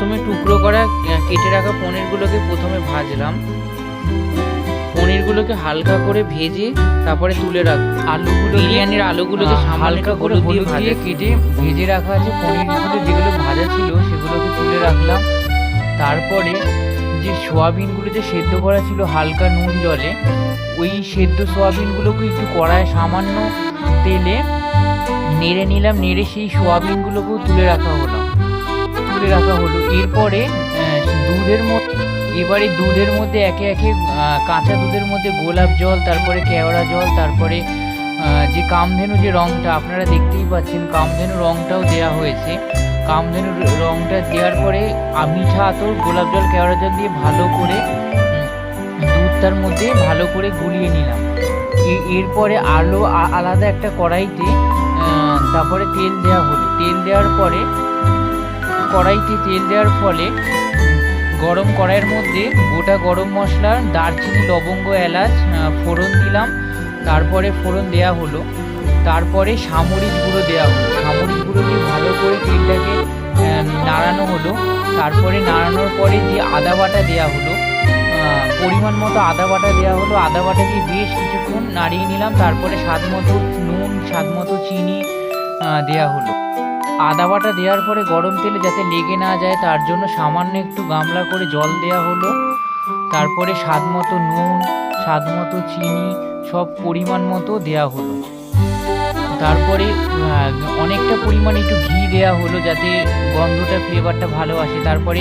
প্রথমে টুকরো করা কেটে রাখা পনিরগুলোকে প্রথমে ভাজলাম। পনিরগুলোকে হালকা করে ভেজে তারপরে তুলে রাখ আলুগুলো বিরিয়ানির আলুগুলোকে হালকা করে হলুদ দিয়ে দিয়ে কেটে ভেজে রাখা আছে পনিরগুলো যেগুলো ভাজা ছিল সেগুলোকে তুলে রাখলাম। তারপরে যে সোয়াবিনগুলো যে সেদ্ধ করা ছিল হালকা নুন জলে ওই সেদ্ধ সোয়াবিনগুলোকে একটু কড়ায় সামান্য তেলে নেড়ে নিলাম নেড়ে সেই সোয়াবিনগুলোকেও তুলে রাখা হলো। তুলে রাখা হলো। এরপরে দুধের মধ্যে, এবারে দুধের মধ্যে একে একে কাঁচা দুধের মধ্যে গোলাপ জল, তারপরে কেওড়া জল, তারপরে যে কামধেনু যে রংটা, আপনারা দেখতেই পাচ্ছেন কামধেনু রংটাও দেওয়া হয়েছে। কামধেনু র- রংটা দেওয়ার পরে মিঠা আতর, গোলাপ জল, কেওড়া জল দিয়ে ভালো করে দুধটার মধ্যে ভালো করে গুলিয়ে নিলাম। এরপরে আলো আলাদা একটা কড়াইতে তারপরে তেল দেওয়া হলো। তেল দেওয়ার পরে কড়াইতে তেল দেওয়ার ফলে গরম কড়াইয়ের মধ্যে গোটা গরম মশলা, দারচিনি, লবঙ্গ, এলাচ ফোড়ন দিলাম। তারপরে ফোড়ন দেয়া হলো। তারপরে সামরিচ গুঁড়ো দেওয়া হলো। সামরিচ গুঁড়ো দিয়ে ভালো করে তেলটাকে নাড়ানো হলো। তারপরে নাড়ানোর পরে যে আদা বাটা দেওয়া হলো পরিমাণ মতো আদা বাটা দেওয়া হলো। আদা বাটা দিয়ে বেশ কিছুক্ষণ নাড়িয়ে নিলাম। তারপরে স্বাদ মতো নুন, স্বাদ মতো চিনি দেওয়া হলো। আদা বাটা দেওয়ার পরে গরম তেলে যাতে লেগে না যায়, তার জন্য সামান্য একটু গামলা করে জল দেওয়া হলো। তারপরে স্বাদ মতো নুন, স্বাদ মতো চিনি, সব পরিমাণ মতো দেওয়া হলো। তারপরে অনেকটা পরিমাণে একটু ঘি দেওয়া হলো যাতে গন্ধটা ফ্লেভারটা ভালো আসে। তারপরে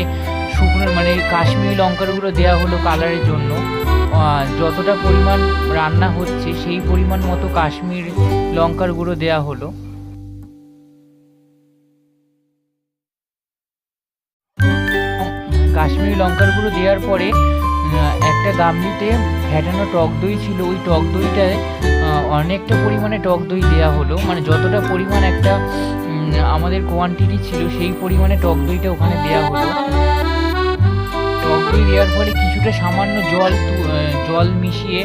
শুকনো মানে কাশ্মীরি লঙ্কারগুলো দেওয়া হলো কালারের জন্য। যতটা পরিমাণ রান্না হচ্ছে, সেই পরিমাণ মতো কাশ্মীর লঙ্কার গুঁড়ো দেওয়া হলো। কাশ্মীরি লঙ্কার গুঁড়ো দেওয়ার পরে একটা গামলিতে ফ্যাটানো টক দই ছিল। ওই টক দইটায় অনেকটা পরিমাণে টক দই দেওয়া হলো। মানে যতটা পরিমাণ একটা আমাদের কোয়ান্টিটি ছিল, সেই পরিমাণে টক দইটা ওখানে দেওয়া হলো। টক দই দেওয়ার ফলে কিছুটা সামান্য জল জল মিশিয়ে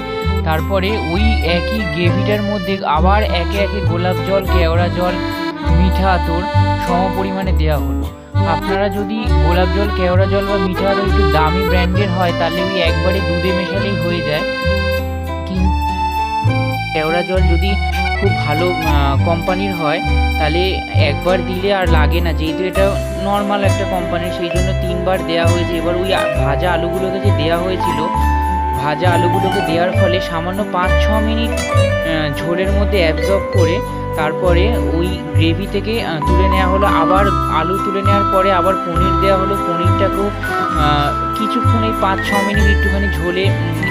তারপরে ওই একই গ্রেভিটার মধ্যে আবার একে একে গোলাপ জল, কেওড়া জল, মিঠা আতর সম পরিমাণে দেওয়া হলো। আপনারা যদি গোলাপ জল, কেওড়া জল বা মিঠা আতর একটু দামি ব্র্যান্ডের হয়, তাহলে ওই একবারে দুধে মেশালেই হয়ে যায়। কিন্তু কেওড়া জল যদি খুব ভালো কোম্পানির হয়, তাহলে একবার দিলে আর লাগে না। যেহেতু এটা নর্মাল একটা কোম্পানির, সেই জন্য তিনবার দেওয়া হয়েছে। এবার ওই ভাজা আলুগুলোকে যে দেওয়া হয়েছিল, ভাজা আলুগুলোকে দেওয়ার ফলে সামান্য পাঁচ ছ মিনিট ঝোলের মধ্যে অ্যাবজর্ব করে তারপরে ওই গ্রেভি থেকে তুলে নেওয়া হলো। আবার আলু তুলে নেওয়ার পরে আবার পনির দেওয়া হলো। পনিরটাকেও কিছুক্ষণ এই পাঁচ, ছ মিনিট একটুখানি ঝোলে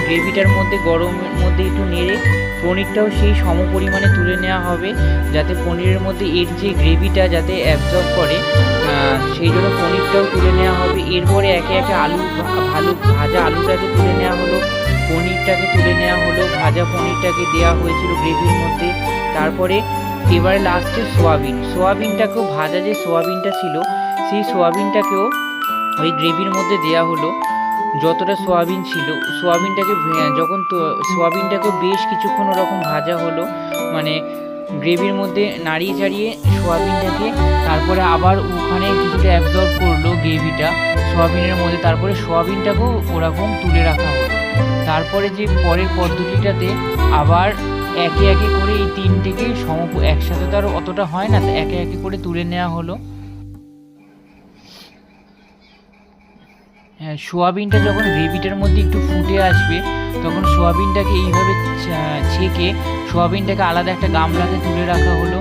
গ্রেভিটার মধ্যে, গরমের মধ্যে একটু নেড়ে পনিরটাও সেই সম পরিমাণে তুলে নেওয়া হবে, যাতে পনিরের মধ্যে এর যে গ্রেভিটা যাতে অ্যাবজর্ব করে সেই জন্য পনিরটাও তুলে নেওয়া হবে। এরপরে একে একে আলু, ভালো ভাজা আলুটাকে তুলে নেওয়া হলো। পনিরটাকে তুলে নেওয়া হলো। ভাজা পনিরটাকে দেওয়া হয়েছিল গ্রেভির মধ্যে। তারপরে এবারে লাস্টে সোয়াবিন। সোয়াবিনটাকেও ভাজা যে সোয়াবিনটা ছিল, সেই সোয়াবিনটাকেও ওই গ্রেভির মধ্যে দেওয়া হলো। যতটা সোয়াবিন ছিল, সোয়াবিনটাকে যখন তো সোয়াবিনটাকেও বেশ কিছুক্ষণ ওরকম ভাজা হলো মানে গ্রেভির মধ্যে নাড়িয়ে চাড়িয়ে সোয়াবিনটাকে তারপরে আবার ওখানে কিছুটা অ্যাবজর্ব করল গ্রেভিটা, সোয়াবিনের মধ্যে, তারপরে সোয়াবিনটাকেও ওরকম তুলে রাখা হলো। তারপরে যে পরের পদ্ধতিটাতে আবার একে একে করে এই তিনটেকে সম একসাথে তো আর অতটা হয় না একে একে করে তুলে নেওয়া হলো। হ্যাঁ সোয়াবিনটা যখন গ্রেভিটার মধ্যে একটু ফুটে আসবে তখন সোয়াবিনটাকে এইভাবে ছেঁকে সোয়াবিনটাকে আলাদা একটা গামলাতে তুলে রাখা হলো।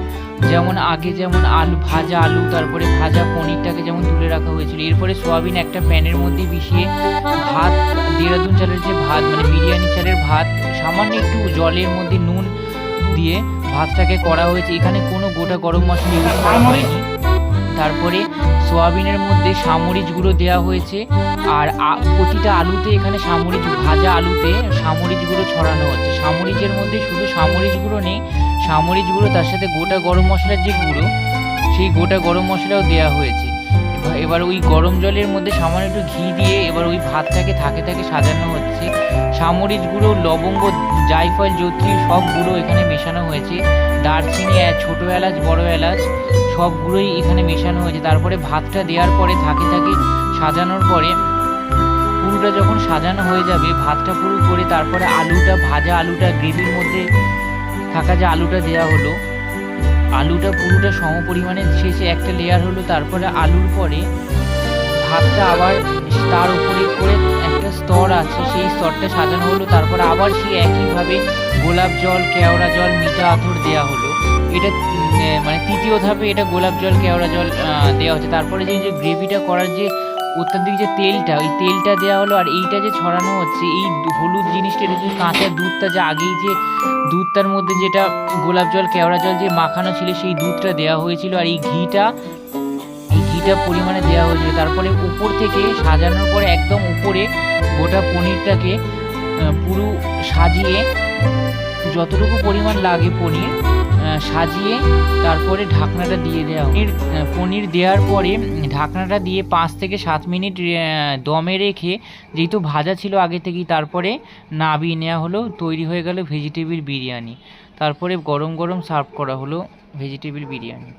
যেমন আগে যেমন আলু, ভাজা আলু, তারপরে ভাজা পনিরটাকে যেমন তুলে রাখা হয়েছিল। এরপরে সোয়াবিন একটা প্যানের মধ্যে মিশিয়ে ভাত, দেরাদুন চালের যে ভাত মানে বিরিয়ানি চালের ভাত, সামান্য একটু জলের মধ্যে নুন দিয়ে ভাতটাকে করা হয়েছে। এখানে কোনো গোটা গরম মশলা ইউজ করা হয়নি। তারপরে সোয়াবিনের মধ্যে সামরিচ গুঁড়ো দেওয়া হয়েছে। আর প্রতিটা আলুতে এখানে সামরিচ ভাজা আলুতে সামরিচ গুঁড়ো ছড়ানো হচ্ছে সামরিচের মধ্যে শুধু সামরিচ গুঁড়ো নেই সামরিচ গুঁড়ো তার সাথে গোটা গরম মশলার যে গুঁড়ো, সেই গোটা গরম মশলাও দেওয়া হয়েছে। এবার- ওই গরম জলের মধ্যে সামান্য একটু ঘি দিয়ে এবার ওই ভাতটাকে থাকে থাকে সাজানো হচ্ছে। সামরিচ গুঁড়ো, লবঙ্গ জায়ফল জত্রি সব গুঁড়ো এখানে মেশানো হয়েছে। দারচিনি ছোট এলাচ, বড় এলাচ সবগুলোই এখানে মেশানো হয়েছে। তারপরে ভাতটা দেওয়ার পরে থাকে থাকে সাজানোর পরে পুরোটা যখন সাজানো হয়ে যাবে, ভাতটা পুরো করে তারপরে আলুটা ভাজা আলুটা গ্রেভির মধ্যে থাকা যে আলুটা দেওয়া হলো, আলুটা পুরোটা সম পরিমাণে শেষে একটা লেয়ার হলো। তারপরে আলুর পরে ভাতটা আবার তার উপরে করে একটা স্তর আছে, সেই স্তরটা সাজানো হলো। তারপরে আবার সেই একইভাবে গোলাপ জল, কেওড়া জল, মিঠা আতর দেওয়া হলো। এটা মানে তৃতীয় ধাপে এটা গোলাপ জল, কেওড়া জল দেওয়া হচ্ছে। তারপরে যে যে গ্রেভিটা করার যে অত্যাধিক যে তেলটা, ওই তেলটা দেওয়া হলো। আর এইটা যে ছড়ানো হচ্ছে, এই হলুদ জিনিসটা, এটা যে কাঁচা দুধটা, যে আগেই যে দুধটার মধ্যে যেটা গোলাপ জল, কেওড়া জল যে মাখানো ছিল, সেই দুধটা দেওয়া হয়েছিল। আর এই ঘিটা ঘিটা পরিমাণে দেওয়া হয়েছিল তারপরে উপর থেকে সাজানোর পরে একদম উপরে গোটা পনিরটাকে পুরো সাজিয়ে যতটুকু পরিমাণ লাগে পনির সাজিয়ে তারপরে ঢাকনাটা দিয়ে দেওয়া পনির পনির দেওয়ার পরে ঢাকনাটা দিয়ে পাঁচ থেকে সাত মিনিট দমে রেখে যেহেতু ভাজা ছিল আগে থেকেই, তারপরে নাবিয়ে নেওয়া হলো, তৈরি হয়ে গেল ভেজিটেবিল বিরিয়ানি। তারপরে গরম গরম সার্ভ করা হলো ভেজিটেবিল বিরিয়ানি।